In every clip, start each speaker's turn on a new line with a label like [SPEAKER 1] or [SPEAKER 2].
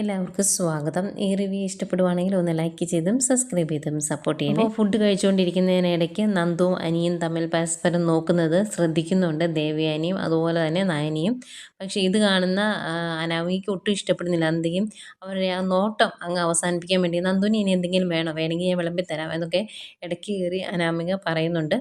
[SPEAKER 1] എല്ലാവർക്കും സ്വാഗതം. ഈ റിവ്യൂ ഇഷ്ടപ്പെടുവാണെങ്കിൽ ഒന്ന് ലൈക്ക് ചെയ്തും സബ്സ്ക്രൈബ് ചെയ്തും സപ്പോർട്ട് ചെയ്യണം. അപ്പോൾ ഫുഡ് കഴിച്ചുകൊണ്ടിരിക്കുന്നതിനിടയ്ക്ക് നന്ദുവും അനിയും തമ്മിൽ പരസ്പരം നോക്കുന്നത് ശ്രദ്ധിക്കുന്നുണ്ട്. ദേവയാനിയും അതുപോലെ തന്നെ നയനിയും. പക്ഷേ ഇത് കാണുന്ന അനാവിക്ക് ഒട്ടും ഇഷ്ടപ്പെടുന്നില്ല. എന്തെങ്കിലും അവരുടെ ആ നോട്ടം അങ്ങ് അവസാനിപ്പിക്കാൻ വേണ്ടി നന്ദുവിന് ഇനി എന്തെങ്കിലും വേണോ? വേണമെങ്കിൽ ഞാൻ വിളമ്പി തരാം എന്നൊക്കെ ഇടയ്ക്ക് കയറി അനാമിക പറയുന്നുണ്ട്.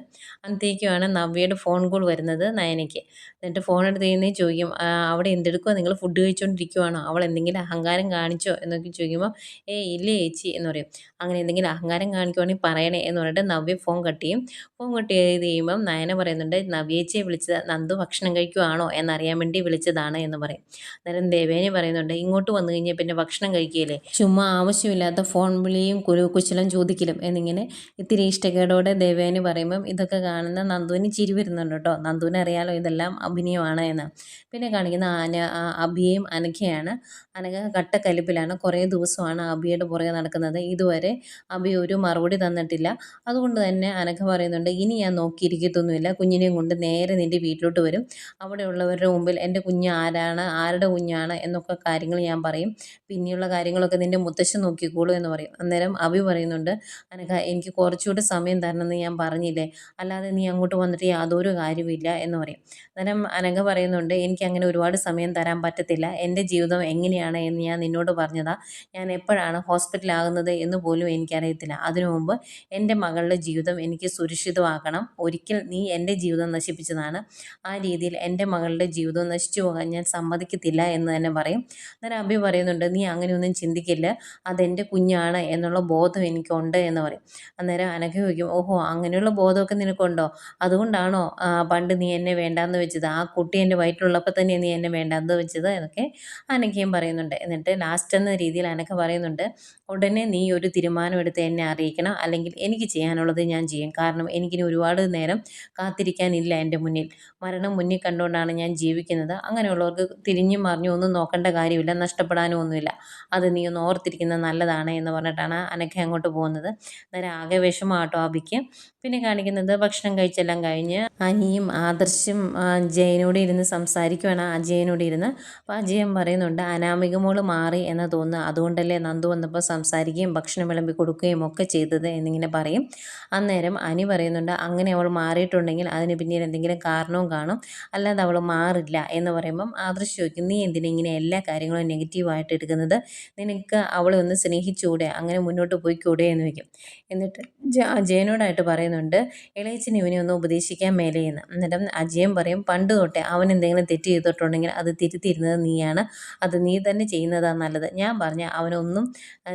[SPEAKER 1] അന്നത്തേക്കുമാണ് നവ്യയുടെ ഫോൺ കോൾ വരുന്നത് നയനയ്ക്ക്. എന്നിട്ട് ഫോൺ എടുത്ത് കഴിഞ്ഞ് ചോദിക്കും "ആ, അവിടെ എന്തെടുക്കുക നിങ്ങൾ ഫുഡ് കഴിച്ചുകൊണ്ടിരിക്കുവാണോ അവൾ എന്തെങ്കിലും അഹങ്കാരം കാണിച്ചോ? എന്നൊക്കെ ചോദിക്കുമ്പോൾ ഏ ഇല്ല ചേച്ചി എന്ന് പറയും. അങ്ങനെ എന്തെങ്കിലും അഹങ്കാരം കാണിക്കുവാണെങ്കിൽ പറയണേ എന്ന് പറഞ്ഞിട്ട് നവ്യ ഫോൺ കട്ട് ചെയ്യും. ഫോൺ കട്ട് ചെയ്ത് കഴിയുമ്പം നയന പറയുന്നുണ്ട് നവ്യേച്ചിയെ വിളിച്ചത് നന്ദു ഭക്ഷണം കഴിക്കുവാണോ? എന്നറിയാൻ വേണ്ടി വിളിച്ചതാണ് എന്ന് പറയും. അന്നേരം ദേവേനെ പറയുന്നുണ്ട് ഇങ്ങോട്ട് വന്നു കഴിഞ്ഞാൽ പിന്നെ ഭക്ഷണം കഴിക്കുകയില്ലേ? ചുമ്മാ ആവശ്യമില്ലാത്ത ഫോൺ വിളിയും കുരു കുശലം ചോദിക്കലും എന്നിങ്ങനെ ഇത്തിരി ഇഷ്ടക്കേടോടെ ദേവേനെ പറയുമ്പം ഇതൊക്കെ കാണുന്ന നന്ദുവിന് ചിരി വരുന്നുണ്ട് കേട്ടോ. നന്ദുവിനെ അറിയാലോ ഇതെല്ലാം അഭിനയമാണ് എന്ന്. പിന്നെ കാണിക്കുന്ന ആന അഭിയും അനഘയാണ് അനഘ കട്ടക്കലിപ്പിലാണ്. കുറേ ദിവസമാണ് അഭിയുടെ പുറകെ നടക്കുന്നത്. ഇതുവരെ അഭി ഒരു മറുപടി തന്നിട്ടില്ല. അതുകൊണ്ട് തന്നെ അനഘ പറയുന്നുണ്ട് ഇനി ഞാൻ നോക്കിയിരിക്കത്തൊന്നുമില്ല. കുഞ്ഞിനെയും കൊണ്ട് നേരെ നിന്റെ വീട്ടിലോട്ട് വരും. അവിടെയുള്ളവരുടെ മുമ്പിൽ എന്റെ കുഞ്ഞ് ആരാണ് ആരുടെ കുഞ്ഞാണ് എന്നൊക്കെ കാര്യങ്ങൾ ഞാൻ പറയും. പിന്നെയുള്ള കാര്യങ്ങളൊക്കെ നിന്റെ മുത്തശ്ശൻ നോക്കിക്കോളൂ എന്ന് പറയും. അന്നേരം അഭി പറയുന്നുണ്ട് അനഘ എനിക്ക് കുറച്ചുകൂടി സമയം തരണമെന്ന് ഞാൻ പറഞ്ഞില്ലേ? അല്ലാതെ നീ അങ്ങോട്ട് വന്നിട്ട് യാതൊരു കാര്യമില്ല എന്ന് പറയും. അന്നേരം അനഘ പറയുന്നുണ്ട് എനിക്ക് അങ്ങനെ ഒരുപാട് സമയം തരാൻ പറ്റത്തില്ല. എന്റെ ജീവിതം എങ്ങനെയാണ്? എന്ന് ഞാൻ നിന്നോട് പറഞ്ഞതാ. ഞാൻ എപ്പോഴാണ് ഹോസ്പിറ്റലാകുന്നത് എന്ന് പോലും എനിക്കറിയത്തില്ല. അതിനു മുമ്പ് എന്റെ മകളുടെ ജീവിതം എനിക്ക് സുരക്ഷിതമാക്കണം. ഒരിക്കൽ നീ എന്റെ ജീവിതം നശിപ്പിച്ചതാണ്. ആ രീതിയിൽ എന്റെ മകളുടെ ജീവിതം നശിച്ചു പോകാൻ ഞാൻ സമ്മതിക്കത്തില്ല എന്ന് തന്നെ പറയും. അന്നേരം അഭി പറയുന്നുണ്ട് നീ അങ്ങനെയൊന്നും ചിന്തിക്കില്ല. അതെന്റെ കുഞ്ഞാണ് എന്നുള്ള ബോധം എനിക്കുണ്ട് എന്ന് പറയും. അന്നേരം അനഘ ചോദിക്കും ഓഹോ അങ്ങനെയുള്ള ബോധമൊക്കെ നിനക്കുണ്ടോ? അതുകൊണ്ടാണോ പണ്ട് നീ എന്നെ വേണ്ടാന്ന് വെച്ചത്? ആ കുട്ടി എന്റെ വയറ്റിലുള്ളപ്പോൾ തന്നെ നീ എന്നെ വേണ്ട എന്ത് വെച്ചത് എന്നൊക്കെ അനക്കയും പറയുന്നുണ്ട്. എന്നിട്ട് ലാസ്റ്റ് എന്ന രീതിയിൽ അനക്ക പറയുന്നുണ്ട് ഉടനെ നീ ഒരു തീരുമാനമെടുത്ത് എന്നെ അറിയിക്കണം. അല്ലെങ്കിൽ എനിക്ക് ചെയ്യാനുള്ളത് ഞാൻ ചെയ്യും. കാരണം എനിക്കിനി ഒരുപാട് നേരം കാത്തിരിക്കാനില്ല എന്റെ മുന്നിൽ. മരണം മുന്നിൽ കണ്ടുകൊണ്ടാണ് ഞാൻ ജീവിക്കുന്നത്. അങ്ങനെയുള്ളവർക്ക് തിരിഞ്ഞും മറിഞ്ഞും ഒന്നും നോക്കേണ്ട കാര്യമില്ല. നഷ്ടപ്പെടാനും ഒന്നുമില്ല. അത് നീ ഒന്ന് ഓർത്തിരിക്കുന്നത് നല്ലതാണ് എന്ന് പറഞ്ഞിട്ടാണ് അനക്ക അങ്ങോട്ട് പോകുന്നത്. നേരെ ആകെ വിഷമാട്ടോ അബിക്ക്. പിന്നെ കാണിക്കുന്നത് ഭക്ഷണം കഴിച്ചെല്ലാം കഴിഞ്ഞ് അനിയും ആദർശും ആ, ജയനോട് ഇരുന്ന് സംസാരിക്കുവാണ് അജയനോട് ഇരുന്ന്. അപ്പോൾ അജയൻ പറയുന്നുണ്ട് അനാമിക മോൾ മാറി എന്ന് തോന്നുന്നു. അതുകൊണ്ടല്ലേ നന്ദു വന്നപ്പോൾ സംസാരിക്കുകയും ഭക്ഷണം വിളമ്പി കൊടുക്കുകയും ഒക്കെ ചെയ്തത് എന്നിങ്ങനെ പറയും. അന്നേരം അനി പറയുന്നുണ്ട് അങ്ങനെ അവൾ മാറിയിട്ടുണ്ടെങ്കിൽ അതിന് പിന്നീട് എന്തെങ്കിലും കാരണവും കാണും. അല്ലാതെ അവൾ മാറില്ല എന്ന് പറയുമ്പം ആദർശ് ചോദിക്കും നീ എന്തിനാ ഇങ്ങനെ എല്ലാ കാര്യങ്ങളും നെഗറ്റീവായിട്ട് എടുക്കുന്നത്? നിനക്ക് അവളെ ഒന്ന് സ്നേഹിച്ചുകൂടെ? അങ്ങനെ മുന്നോട്ട് പോയി പോയിക്കൂടെ? എന്ന് വയ്ക്കും എന്നിട്ട് അജയനോടായിട്ട് പറയുന്നുണ്ട് ഇളയച്ചൻ ഇവനെ ഒന്ന് ഉപദേശിക്കാൻ മേലെയെന്ന്. അന്നേരം അജയൻ പറയും തൊട്ടേ അവൻ എന്തെങ്കിലും തെറ്റ് ചെയ്തിട്ടുണ്ടെങ്കിൽ അത് തിരുത്തിയിരുന്നത് നീയാണ്. അത് നീ തന്നെ ചെയ്യുന്നതാണ് നല്ലത്. ഞാൻ പറഞ്ഞ അവനൊന്നും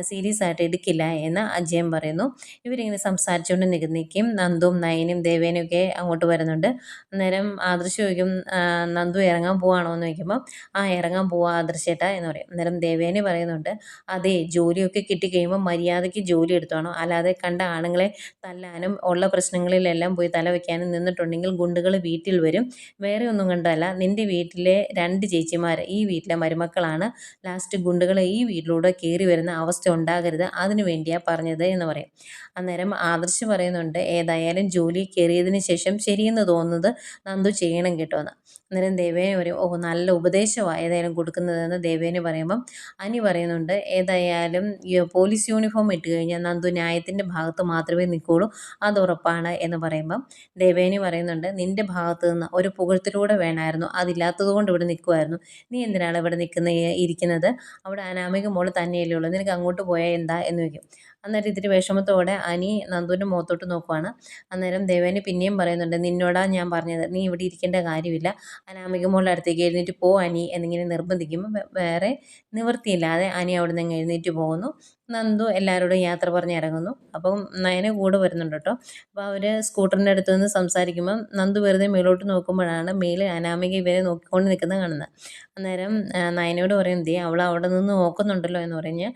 [SPEAKER 1] സീരിയസ് ആയിട്ട് എടുക്കില്ല എന്ന് അജയൻ പറയുന്നു. ഇവരിങ്ങനെ സംസാരിച്ചുകൊണ്ട് നിൽക്കും നന്ദും നയനും ദേവേനും ഒക്കെ അങ്ങോട്ട് വരുന്നുണ്ട്. അന്നേരം ആദർശ് ചോദിക്കും "ആ, നന്ദു ഇറങ്ങാൻ പോവാണോ എന്ന് ചോദിക്കുമ്പോൾ ആ ഇറങ്ങാൻ പോവാ ആദർശേട്ടാ എന്ന് പറയും. അന്നേരം ദേവേനെ പറയുന്നുണ്ട് അതെ ജോലിയൊക്കെ കിട്ടിക്കഴിയുമ്പോൾ മര്യാദയ്ക്ക് ജോലി എടുത്തോണം. അല്ലാതെ കണ്ട ആണുങ്ങളെ തല്ലാനും ഉള്ള പ്രശ്നങ്ങളിലെല്ലാം പോയി തല വയ്ക്കാനും നിന്നിട്ടുണ്ടെങ്കിൽ ഗുണ്ടുകൾ വീട്ടിൽ വരും. വേറെ ഒന്നും കണ്ടതല്ല. നിന്റെ വീട്ടിലെ രണ്ട് ചേച്ചിമാർ ഈ വീട്ടിലെ മരുമക്കളാണ് ലാസ്റ്റ് ഗുണ്ടുകൾ ഈ വീട്ടിലൂടെ കയറി വരുന്ന അവസ്ഥ ഉണ്ടാകരുത്. അതിനു വേണ്ടിയാണ് പറഞ്ഞത് എന്ന് പറയും. അന്നേരം ആദർശ് പറയുന്നുണ്ട് ഏതായാലും ജോലി കയറിയതിന് ശേഷം ശരിയെന്ന് തോന്നുന്നത് നന്ദു ചെയ്യണം കേട്ടോ എന്ന്. അന്നേരം ദേവേനെ പറയും ഓ നല്ല ഉപദേശമാണ് ഏതായാലും കൊടുക്കുന്നതെന്ന്. ദേവേനെ പറയുമ്പം അനി പറയുന്നുണ്ട് ഏതായാലും പോലീസ് യൂണിഫോം ഇട്ട് കഴിഞ്ഞാൽ നന്ദു ന്യായത്തിന്റെ ഭാഗത്ത് മാത്രമേ നിൽക്കുള്ളൂ. അത് ഉറപ്പാണ് എന്ന് പറയുമ്പം ദേവേനി പറയുന്നുണ്ട് നിന്റെ ഭാഗത്ത് നിന്ന് ഒരു പുകഴ്ത്തിലൂടെ വേണമായിരുന്നു അതില്ലാത്തത് കൊണ്ട് ഇവിടെ നിൽക്കുമായിരുന്നു നീ എന്തിനാണ് ഇവിടെ നിൽക്കുന്ന ഇരിക്കുന്നത്? അവിടെ അനാമിക മോൾ തന്നെയല്ലേ ഉള്ളൂ. നിനക്ക് അങ്ങോട്ട് പോയാൽ എന്താ എന്ന് ചോദിക്കും. അന്നേരം ഇത്തിരി വിഷമത്തോടെ അനി നന്ദുവിന്റെ മുഖത്തോട്ട് നോക്കുവാണ്. അന്നേരം ദേവേന് പിന്നെയും പറയുന്നുണ്ട് നിന്നോടാ ഞാൻ പറഞ്ഞത്. നീ ഇവിടെ ഇരിക്കേണ്ട കാര്യമില്ല. അനാമിക മോളുടെ അടുത്തേക്ക് എഴുന്നേറ്റ് പോ അനി എന്നിങ്ങനെ നിർബന്ധിക്കുമ്പോൾ വേറെ നിവൃത്തിയില്ലാതെ അനി അവിടെ നിന്ന് എഴുന്നേറ്റ് പോകുന്നു. നന്ദു എല്ലാവരോടും യാത്ര പറഞ്ഞ് ഇറങ്ങുന്നു. അപ്പം നയന കൂടെ വരുന്നുണ്ട് കേട്ടോ. അപ്പോൾ അവർ സ്കൂട്ടറിന്റെ അടുത്ത് നിന്ന് സംസാരിക്കുമ്പം നന്ദു വെറുതെ മേലോട്ട് നോക്കുമ്പോഴാണ് മേലെ അനാമിക ഇവരെ നോക്കിക്കൊണ്ട് നിൽക്കുന്നത് കാണുന്നത്. അന്നേരം നയനയോട് പറയും ദേ അവൾ അവിടെ നിന്ന് നോക്കുന്നുണ്ടല്ലോ എന്ന് പറഞ്ഞ്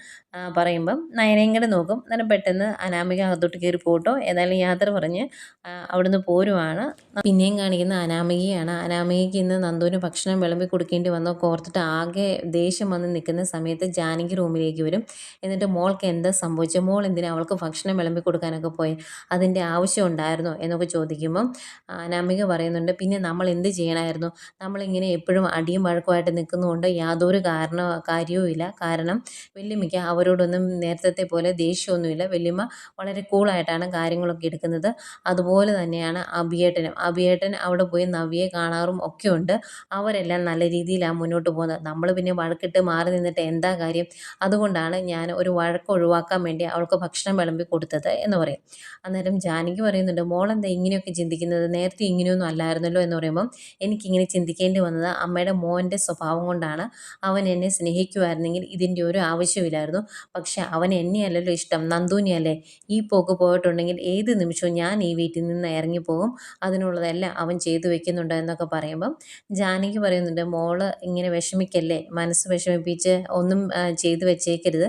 [SPEAKER 1] പറയുമ്പം നയനയും കൂടെ നോക്കും. അന്നേരം പെട്ടെന്ന് അനാമിക അകത്തോട്ട് കയറി പോട്ടോ. ഏതായാലും യാത്ര പറഞ്ഞ് അവിടുന്ന് പോരുവാണ്. പിന്നെയും കാണിക്കുന്ന അനാമികയാണ്. അനാമികയ്ക്ക് ഇന്ന് നന്ദുവിന് ഭക്ഷണം വിളമ്പി കൊടുക്കേണ്ടി വന്നോ. കോർത്തിട്ട് ആകെ ദേഷ്യം വന്ന് നിൽക്കുന്ന സമയത്ത് ജാനകി റൂമിലേക്ക് വരും. എന്നിട്ട് മോൾക്ക് എന്താ സംഭവിച്ചത് മോൾ എന്തിനാ അവൾക്ക് ഭക്ഷണം വിളമ്പി കൊടുക്കാനൊക്കെ പോയി? അതിന്റെ ആവശ്യം ഉണ്ടായിരുന്നോ? എന്നൊക്കെ ചോദിക്കുമ്പം അനാമിക പറയുന്നുണ്ട് പിന്നെ നമ്മൾ എന്ത് ചെയ്യണമായിരുന്നു നമ്മളിങ്ങനെ എപ്പോഴും അടിയും വഴക്കുമായിട്ട് നിൽക്കുന്നതുകൊണ്ട് യാതൊരു കാരണ കാര്യവും ഇല്ല കാരണം വല്യമ്മയ്ക്ക് അവരോടൊന്നും നേരത്തെ പോലെ ദേഷ്യമൊന്നുമില്ല. വല്യമ്മ വളരെ കൂളായിട്ടാണ് കാര്യങ്ങളൊക്കെ എടുക്കുന്നത്. അതുപോലെ തന്നെയാണ് അഭിയേട്ടനും. അഭിയേട്ടൻ അവിടെ പോയി നവ്യെ കാണാറും ഒക്കെ ഉണ്ട് അവരെല്ലാം നല്ല രീതിയിലാണ് മുന്നോട്ട് പോകുന്നത്. നമ്മൾ പിന്നെ വഴക്കിട്ട് മാറി നിന്നിട്ട് എന്താ കാര്യം? അതുകൊണ്ടാണ് ഞാൻ ഒരു വഴക്ക് ഒഴിവാക്കാൻ വേണ്ടി അവൾക്ക് ഭക്ഷണം വിളമ്പി കൊടുത്തത് എന്ന് പറയും. അന്നേരം ജാനകി പറയുന്നുണ്ട് മോൾ എന്താ ഇങ്ങനെയൊക്കെ ചിന്തിക്കുന്നത്? നേരത്തെ ഇങ്ങനെയൊന്നും അല്ലായിരുന്നല്ലോ എന്ന് പറയുമ്പം എനിക്കിങ്ങനെ ചിന്തിക്കേണ്ടി വന്നത് അമ്മയുടെ മോന്റെ സ്വഭാവം കൊണ്ടാണ്. അവൻ എന്നെ സ്നേഹിക്കുമായിരുന്നെങ്കിൽ ഇതിന്റെ ഒരു ആവശ്യമില്ലായിരുന്നു. പക്ഷെ അവൻ എന്നെയല്ലല്ലോ ഇഷ്ടം. നന്ദൂനിയല്ലേ ഈ പോക്ക് പോയിട്ടുണ്ടെങ്കിൽ ഏത് നിമിഷവും ഞാൻ ഈ വീട്ടിൽ നിന്ന് ഇറങ്ങിപ്പോകും. അതിനുള്ളതെല്ലാം അവൻ ചെയ്തു വെക്കുന്നുണ്ട് എന്നൊക്കെ പറയുമ്പം ജാനകി പറയുന്നുണ്ട് മോൾ ഇങ്ങനെ വിഷമിക്കല്ലേ? മനസ്സ് വിഷമിപ്പിച്ച് ഒന്നും ചെയ്തു വെച്ചേക്കരുത്.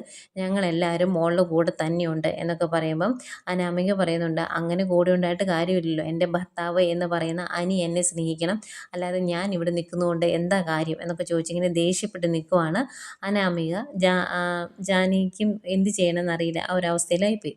[SPEAKER 1] ഞങ്ങളെല്ലാവരും മോളുടെ കൂടെ തന്നെയുണ്ട് എന്നൊക്കെ പറയുമ്പം അനാമിക പറയുന്നുണ്ട് അങ്ങനെ കൂടെ ഉണ്ടായിട്ട് കാര്യമില്ലല്ലോ. എന്റെ ഭർത്താവ് എന്ന് പറയുന്ന അനി എന്നെ സ്നേഹിക്കണം. അല്ലാതെ ഞാൻ ഇവിടെ നിൽക്കുന്നതുകൊണ്ട് എന്താ കാര്യം? എന്നൊക്കെ ചോദിച്ചിങ്ങനെ ദേഷ്യപ്പെട്ട് നിൽക്കുവാണ് അനാമിക. ജാ ജാനിക്കും എന്ത് ചെയ്യണമെന്നറിയില്ല ആ ഒരവസ്ഥയിലായിപ്പോയി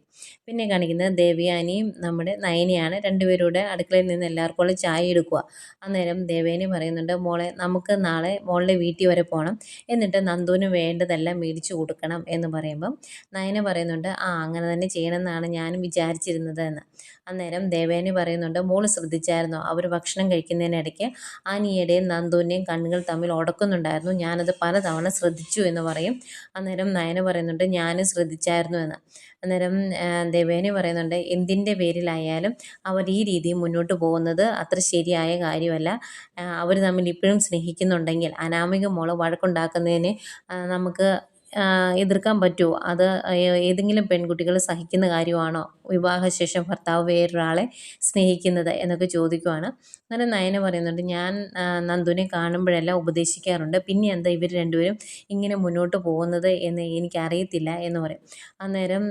[SPEAKER 1] പിന്നെ കാണിക്കുന്നത് ദേവയാനിയും നമ്മുടെ നയനിയാണ് രണ്ടുപേരുടെ അടുക്കളയിൽ നിന്ന് എല്ലാവർക്കും ഉള്ള ചായ എടുക്കുക അന്നേരം ദേവേനി പറയുന്നുണ്ട് മോളെ നമുക്ക് നാളെ മോളുടെ വീട്ടിൽ വരെ പോകണം എന്നിട്ട് നന്ദുവിന് വേണ്ടതെല്ലാം മേടിച്ചു കൊടുക്കണം എന്ന് പറയുമ്പം നയന പറയുന്നുണ്ട് ആ അങ്ങനെ തന്നെ ചെയ്യണമെന്നാണ് ഞാനും വിചാരിച്ചിരുന്നത് എന്ന് അന്നേരം ദേവേനി പറയുന്നുണ്ട് മോൾ ശ്രദ്ധിച്ചായിരുന്നോ? അവർ ഭക്ഷണം കഴിക്കുന്നതിനിടയ്ക്ക് ആനിയുടെയും നന്ദുവിന്റെയും കണ്ണുകൾ തമ്മിൽ ഉടക്കുന്നുണ്ടായിരുന്നു ഞാനത് പലതവണ ശ്രദ്ധിച്ചു എന്ന് പറയും. അന്നേരം നയന പറയുന്നുണ്ട് ഞാനും ശ്രദ്ധിച്ചായിരുന്നു എന്ന് അന്നേരം ദേവേനി പറയുന്നുണ്ട് എന്തിന്റെ പേരിലായാലും അവർ ഈ രീതിയിൽ മുന്നോട്ട് പോകുന്നത് അത്ര ശരിയായ കാര്യമല്ല. അവർ തമ്മിൽ ഇപ്പോഴും സ്നേഹിക്കുന്നുണ്ടെങ്കിൽ അനാമിക മോൾ വഴക്കുണ്ടാക്കുന്നതിന് നമുക്ക് എതിർക്കാൻ പറ്റുമോ അത് ഏതെങ്കിലും പെൺകുട്ടികൾ സഹിക്കുന്ന കാര്യമാണോ? വിവാഹശേഷം ഭർത്താവ് വേറൊരാളെ സ്നേഹിക്കുന്നത് എന്നൊക്കെ ചോദിക്കുവാണ്. അന്നേരം നയന പറയുന്നുണ്ട് ഞാൻ നന്ദുവിനെ കാണുമ്പോഴെല്ലാം ഉപദേശിക്കാറുണ്ട്. പിന്നെ എന്താ ഇവർ രണ്ടുപേരും ഇങ്ങനെ മുന്നോട്ട് പോകുന്നത് എന്ന് എനിക്കറിയത്തില്ല എന്ന് പറയും. അന്നേരം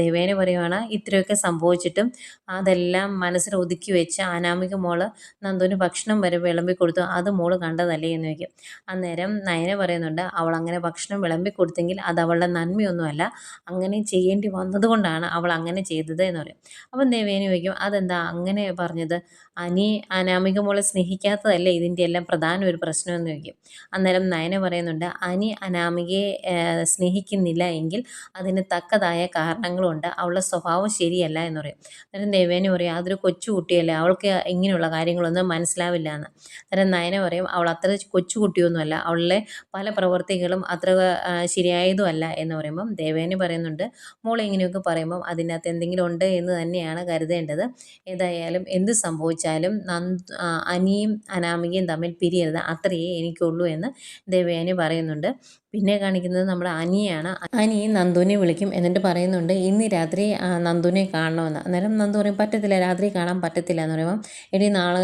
[SPEAKER 1] ദേവേന പറയുവാണ് ഇത്രയൊക്കെ സംഭവിച്ചിട്ടും അതെല്ലാം മനസ്സിൽ ഒതുക്കി വെച്ച് അനാമിക മോൾ നന്ദുവിന് ഭക്ഷണം വരെ വിളമ്പി കൊടുത്തു. അത് മോൾ കണ്ടതല്ലേ? എന്ന് ചോദിക്കും. അന്നേരം നയന പറയുന്നുണ്ട് അവൾ അങ്ങനെ ഭക്ഷണം വിളമ്പി കൊടുത്തെങ്കിൽ അത് അവളുടെ നന്മയൊന്നുമല്ല. അങ്ങനെ ചെയ്യേണ്ടി വന്നതുകൊണ്ടാണ് അവൾ അങ്ങനെ ചെയ്തത് എന്ന് പറയും. അപ്പം ദേവേനി ചോദിക്കും അതെന്താ അങ്ങനെ പറഞ്ഞത്? അനി അനാമിക മോളെ സ്നേഹിക്കാത്തതല്ലേ ഇതിന്റെ എല്ലാം പ്രധാന ഒരു പ്രശ്നം? എന്ന് ചോദിക്കും. അന്നേരം നയന പറയുന്നുണ്ട് അനി അനാമികയെ സ്നേഹിക്കുന്നില്ല എങ്കിൽ അതിന് തക്കതായ കാരണങ്ങളുണ്ട്. അവളുടെ സ്വഭാവം ശരിയല്ല എന്ന് പറയും. അന്നേരം ദേവേനി പറയും അതൊരു കൊച്ചുകുട്ടിയല്ലേ അവൾക്ക് ഇങ്ങനെയുള്ള കാര്യങ്ങളൊന്നും മനസ്സിലാവില്ല എന്ന്. അന്നേരം നയന പറയും അവൾ അത്ര കൊച്ചുകുട്ടിയൊന്നുമല്ല അവളുടെ പല പ്രവൃത്തികളും അത്ര ആ, ശരിയായതുമല്ല എന്ന് പറയുമ്പം ദേവേനി പറയുന്നുണ്ട്. മോൾ ഇങ്ങനെയൊക്കെ പറയുമ്പം അതിനകത്ത് എന്തെങ്കിലും ഉണ്ട് എന്ന് തന്നെയാണ് കരുതേണ്ടത്. ഏതായാലും എന്ത് സംഭവിച്ചാലും നന്ദ് അനിയും അനാമികയും തമ്മിൽ പിരിയരുത്. അത്രയേ എനിക്കുള്ളൂ എന്ന് ദേവയാനി പറയുന്നുണ്ട്. പിന്നെ കാണിക്കുന്നത് നമ്മുടെ അനിയാണ്. അനി നന്ദുവിനെ വിളിക്കും എന്നിട്ട് പറയുന്നുണ്ട് ഇന്ന് രാത്രി നന്ദുവിനെ കാണണമെന്ന്. അന്നേരം നന്ദു പറയും പറ്റത്തില്ല രാത്രി കാണാൻ പറ്റത്തില്ല. എന്ന് പറയുമ്പം എടി നാളെ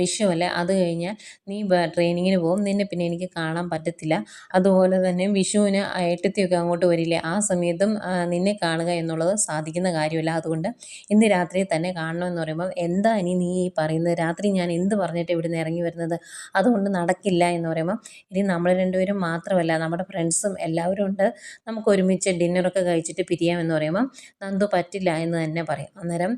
[SPEAKER 1] വിഷുവല്ലേ? അത് കഴിഞ്ഞാൽ നീ ട്രെയിനിങ്ങിന് പോകും. നിന്നെ പിന്നെ എനിക്ക് കാണാൻ പറ്റത്തില്ല. അതുപോലെ തന്നെ വിഷുവിന് ഏട്ടത്തിയൊക്കെ അങ്ങോട്ട് വരില്ലേ? ആ സമയത്തും നിന്നെ കാണുക എന്നുള്ളത് സാധിക്കുന്ന കാര്യമല്ല. അതുകൊണ്ട് ഇന്ന് രാത്രി തന്നെ കാണണമെന്ന് പറയുമ്പോൾ എന്താ ഇനി നീ ഈ പറയുന്നത്? രാത്രി ഞാൻ എന്ത് പറഞ്ഞിട്ട് ഇവിടുന്ന് ഇറങ്ങി വരുന്നത്? അതുകൊണ്ട് നടക്കില്ല എന്ന് പറയുമ്പോൾ ഇനി നമ്മൾ രണ്ടുപേരും മാത്രമല്ല നമ്മുടെ ഫ്രണ്ട്സും എല്ലാവരും ഉണ്ട്. നമുക്ക് ഒരുമിച്ച് ഡിന്നറൊക്കെ കഴിച്ചിട്ട് പിരിയാമെന്ന് പറയുമ്പം നന്ദു പറ്റില്ല എന്ന് തന്നെ പറയും. അന്നേരം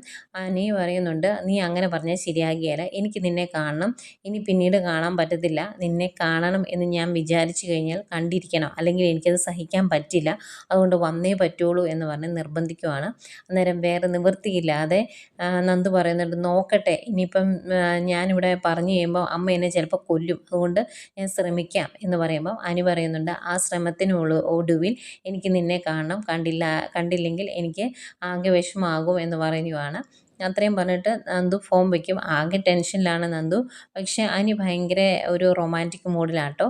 [SPEAKER 1] നീ പറയുന്നുണ്ട് നീ അങ്ങനെ പറഞ്ഞാൽ ശരിയാകിയല്ല എനിക്ക് നിന്നെ കാണണം. ഇനി പിന്നീട് കാണാൻ പറ്റത്തില്ല. നിന്നെ കാണണം എന്ന് ഞാൻ വിചാരിച്ചു കഴിഞ്ഞാൽ കണ്ടിരിക്കണം. അല്ലെങ്കിൽ എനിക്കത് സഹിക്കാൻ പറ്റില്ല. അതുകൊണ്ട് വന്നേ പറ്റുള്ളൂ എന്ന് പറഞ്ഞ് നിർബന്ധിക്കുവാണ്. അന്നേരം വേറെ നിവൃത്തിയില്ലാതെ നന്ദ് പറയുന്നുണ്ട് നോക്കട്ടെ ഇനിയിപ്പം ഞാനിവിടെ പറഞ്ഞു കഴിയുമ്പോൾ അമ്മ എന്നെ ചിലപ്പോൾ കൊല്ലും. അതുകൊണ്ട് ഞാൻ ശ്രമിക്കാം. എന്ന് പറയുമ്പോൾ അനു പറയുന്നുണ്ട് ആ ശ്രമത്തിനുള്ള ഒടുവിൽ എനിക്ക് നിന്നെ കാണണം. കണ്ടില്ല കണ്ടില്ലെങ്കിൽ എനിക്ക് ആകെ വിഷമാകും എന്ന് പറയുവാണ്. അത്രയും പറഞ്ഞിട്ട് നന്ദു ഫോൺ വയ്ക്കും ആകെ ടെൻഷനിലാണ് നന്ദു. പക്ഷേ അനി ഭയങ്കര ഒരു റൊമാന്റിക് മൂഡിലാട്ടോ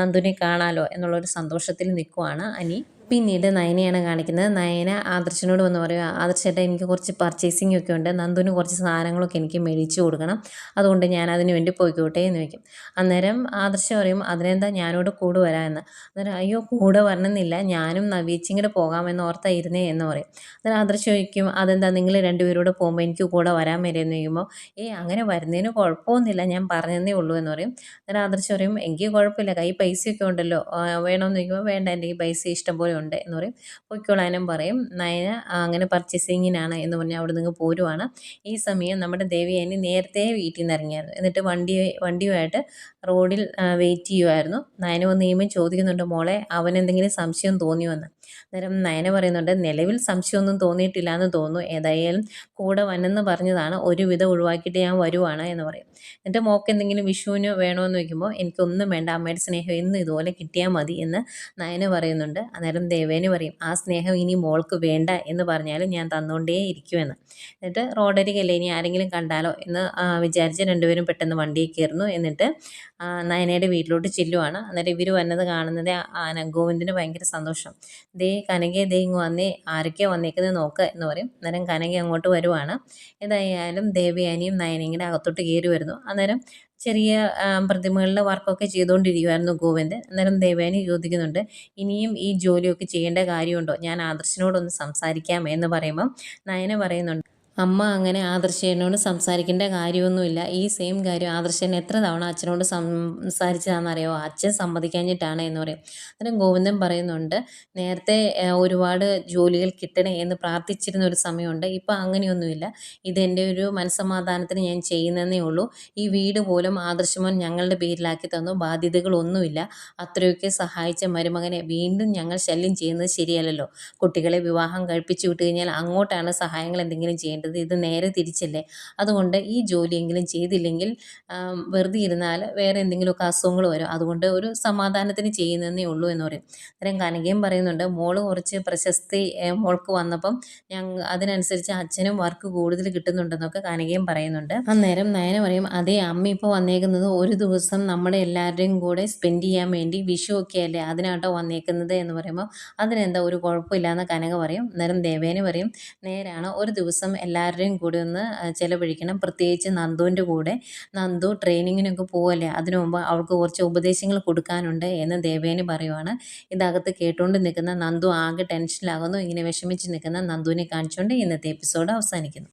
[SPEAKER 1] നന്ദുവിനെ കാണാമല്ലോ എന്നുള്ളൊരു സന്തോഷത്തിൽ നിൽക്കുവാണ് അനി. പിന്നീട് നയനയാണ് കാണിക്കുന്നത്. നയന ആദർശനോട് വന്ന് പറയുക ആദർശേട്ടാ എനിക്ക് കുറച്ച് പർച്ചേസിംഗ് ഒക്കെ ഉണ്ട്. നന്ദുവിന് കുറച്ച് സാധനങ്ങളൊക്കെ എനിക്ക് മേടിച്ചു കൊടുക്കണം. അതുകൊണ്ട് ഞാൻ അതിന് വേണ്ടി പോയിക്കോട്ടെ എന്ന് വയ്ക്കും. അന്നേരം ആദർശ പറയും അതിനെന്താ ഞാനോട് കൂടെ വരാമെന്ന്? അന്നേരം അയ്യോ കൂടെ വരണമെന്നില്ല. ഞാനും നവീച്ചും പോകാമെന്ന് ഓർത്തായിരുന്നേ എന്ന് പറയും. അന്നേരം ആദർശ ചോദിക്കും അതെന്താ നിങ്ങൾ രണ്ടുപേരോട് പോകുമ്പോൾ എനിക്ക് കൂടെ വരാൻ വരുമെന്ന് ചോദിക്കുമ്പോൾ ഏ അങ്ങനെ വരുന്നതിന് കുഴപ്പമൊന്നുമില്ല. ഞാൻ പറഞ്ഞതേ ഉള്ളൂ എന്ന് പറയും. അന്നേരം ആദർശ പറയും എനിക്ക് കുഴപ്പമില്ല. കൈ പൈസയൊക്കെ ഉണ്ടല്ലോ. വേണമെന്ന് ചോദിക്കുമ്പോൾ വേണ്ട. എന്റെ ഈ പൈസ ഇഷ്ടം പോലെ ഉണ്ട് എന്ന് പറയും. പൊയ്ക്കോളാനും പറയും. നയന അങ്ങനെ പർച്ചേസിങ്ങിനാണ് എന്ന് പറഞ്ഞ് അവിടെ നിന്ന് പോരുവാണ്. ഈ സമയം നമ്മുടെ ദേവിയാനി നേരത്തെ വീട്ടിൽ നിന്ന് ഇറങ്ങിയായിരുന്നു. എന്നിട്ട് വണ്ടി വണ്ടിയുമായിട്ട് റോഡിൽ വെയിറ്റ് ചെയ്യുമായിരുന്നു നയന വന്ന് കഴിയുമ്പോൾ ചോദിക്കുന്നുണ്ട് മോളെ അവൻ എന്തെങ്കിലും സംശയം തോന്നിയോന്ന് അന്നേരം നയന പറയുന്നുണ്ട് നിലവിൽ സംശയമൊന്നും തോന്നിയിട്ടില്ല എന്ന് തോന്നുന്നു. ഏതായാലും കൂടെ വന്നെന്ന് പറഞ്ഞതാണ്. ഒരുവിധം ഒഴിവാക്കിയിട്ട് ഞാൻ വരുവാണ് എന്ന് പറയും. എന്റെ മോക്ക് എന്തെങ്കിലും വിഷുവിന് വേണമെന്ന് വയ്ക്കുമ്പോൾ എനിക്കൊന്നും വേണ്ട. അമ്മയുടെ സ്നേഹം ഇന്ന് ഇതുപോലെ കിട്ടിയാൽ മതി എന്ന് നയന പറയുന്നുണ്ട്. അന്നേരം ദേവേന് പറയും ആ സ്നേഹം ഇനി മോൾക്ക് വേണ്ട എന്ന് പറഞ്ഞാലും ഞാൻ തന്നുകൊണ്ടേ ഇരിക്കുമെന്ന് എന്നിട്ട് റോഡരികല്ലേ ഇനി ആരെങ്കിലും കണ്ടാലോ എന്ന് വിചാരിച്ച് രണ്ടുപേരും പെട്ടെന്ന് വണ്ടിയിൽ കയറുന്നു. എന്നിട്ട് നയനയുടെ വീട്ടിലോട്ട് ചെല്ലുവാണ്. അന്നേരം ഇവർ വന്നത് കാണുന്നത് ആന ഗോവിന്ദന് ഭയങ്കര സന്തോഷം. ദേ കനകയെ ദേ ഇങ്ങ് വന്നേ. ആരൊക്കെയാണ് വന്നേക്കുന്നത് നോക്ക് എന്ന് പറയും. അന്നേരം കനക അങ്ങോട്ട് വരുവാണ്. ഏതായാലും ദേവയാനിയും നയനയും കൂടെ അകത്തോട്ട് കയറി വരുന്നു. അന്നേരം ചെറിയ പ്രതിമകളിലെ വർക്കൊക്കെ ചെയ്തുകൊണ്ടിരിക്കുമായിരുന്നു ഗോവിന്ദൻ അന്നേരം ദേവയാനി ചോദിക്കുന്നുണ്ട് ഇനിയും ഈ ജോലിയൊക്കെ ചെയ്യേണ്ട കാര്യമുണ്ടോ? ഞാൻ ആദർശിനോടൊന്ന് സംസാരിക്കാം എന്ന് പറയുമ്പം നയന പറയുന്നുണ്ട് അമ്മ അങ്ങനെ ആദർശനോട് സംസാരിക്കേണ്ട കാര്യമൊന്നുമില്ല. ഈ സെയിം കാര്യം ആദർശൻ എത്ര തവണ അച്ഛനോട് സംസാരിച്ചതാണെന്നറിയോ? അച്ഛൻ സമ്മതിക്കാഞ്ഞിട്ടാണ് എന്ന് പറയും. അന്നേരം ഗോവിന്ദൻ പറയുന്നുണ്ട് നേരത്തെ ഒരുപാട് ജോലികൾ കിട്ടണേ എന്ന് പ്രാർത്ഥിച്ചിരുന്ന ഒരു സമയമുണ്ട്. ഇപ്പം അങ്ങനെയൊന്നുമില്ല. ഇതെന്റെ ഒരു മനസ്സമാധാനത്തിന് ഞാൻ ചെയ്യുന്നതേ ഉള്ളൂ. ഈ വീട് പോലും ആദർശമോൻ ഞങ്ങളുടെ പേരിലാക്കി തന്നു. ബാധ്യതകളൊന്നുമില്ല. അത്രയൊക്കെ സഹായിച്ച മരുമകനെ വീണ്ടും ഞങ്ങൾ ശല്യം ചെയ്യുന്നത് ശരിയല്ലല്ലോ. കുട്ടികളെ വിവാഹം കഴിപ്പിച്ചു വിട്ട് കഴിഞ്ഞാൽ അങ്ങോട്ടാണ് സഹായങ്ങൾ എന്തെങ്കിലും ചെയ്യേണ്ടത്. ഇത് നേരെ തിരിച്ചല്ലേ? അതുകൊണ്ട് ഈ ജോലിയെങ്കിലും ചെയ്തില്ലെങ്കിൽ വെറുതെ ഇരുന്നാൽ വേറെ എന്തെങ്കിലുമൊക്കെ അസുഖങ്ങൾ വരും. അതുകൊണ്ട് ഒരു സമാധാനത്തിന് ചെയ്യുന്നതേ ഉള്ളൂ എന്ന് പറയും. അന്നേരം കനകയും പറയുന്നുണ്ട്. മോൾ കുറച്ച് പ്രശസ്തി മോൾക്ക് വന്നപ്പം ഞങ്ങൾ അതിനനുസരിച്ച് അച്ഛനും വർക്ക് കൂടുതൽ കിട്ടുന്നുണ്ടെന്നൊക്കെ കനകയും പറയുന്നുണ്ട്. അന്നേരം നയന പറയും അതേ അമ്മ ഇപ്പോൾ വന്നേക്കുന്നത് ഒരു ദിവസം നമ്മുടെ എല്ലാവരുടെയും കൂടെ സ്പെൻഡ് ചെയ്യാൻ വേണ്ടി വിഷു ഒക്കെ അല്ലേ അതിനാട്ടോ വന്നേക്കുന്നത്? എന്ന് പറയുമ്പോൾ അതിനെന്താ ഒരു കുഴപ്പമില്ലാന്ന് കനക പറയും. അന്നേരം ദേവേനെ പറയും നേരാണ്. ഒരു ദിവസം എല്ലാവരുടെയും കൂടെ ഒന്ന് ചിലവഴിക്കണം. പ്രത്യേകിച്ച് നന്ദുവിന്റെ കൂടെ. നന്ദു ട്രെയിനിങ്ങിനൊക്കെ പോവല്ലേ? അതിനു മുമ്പ് അവൾക്ക് കുറച്ച് ഉപദേശങ്ങൾ കൊടുക്കാനുണ്ട് എന്ന് ദേവേന് പറയുവാണ്. ഇതകത്ത് കേട്ടുകൊണ്ട് നിൽക്കുന്ന നന്ദു ആകെ ടെൻഷനിലാകുന്നു. ഇങ്ങനെ വിഷമിച്ച് നിൽക്കുന്ന നന്ദുവിനെ കാണിച്ചുകൊണ്ട് ഇന്നത്തെ എപ്പിസോഡ് അവസാനിക്കുന്നു.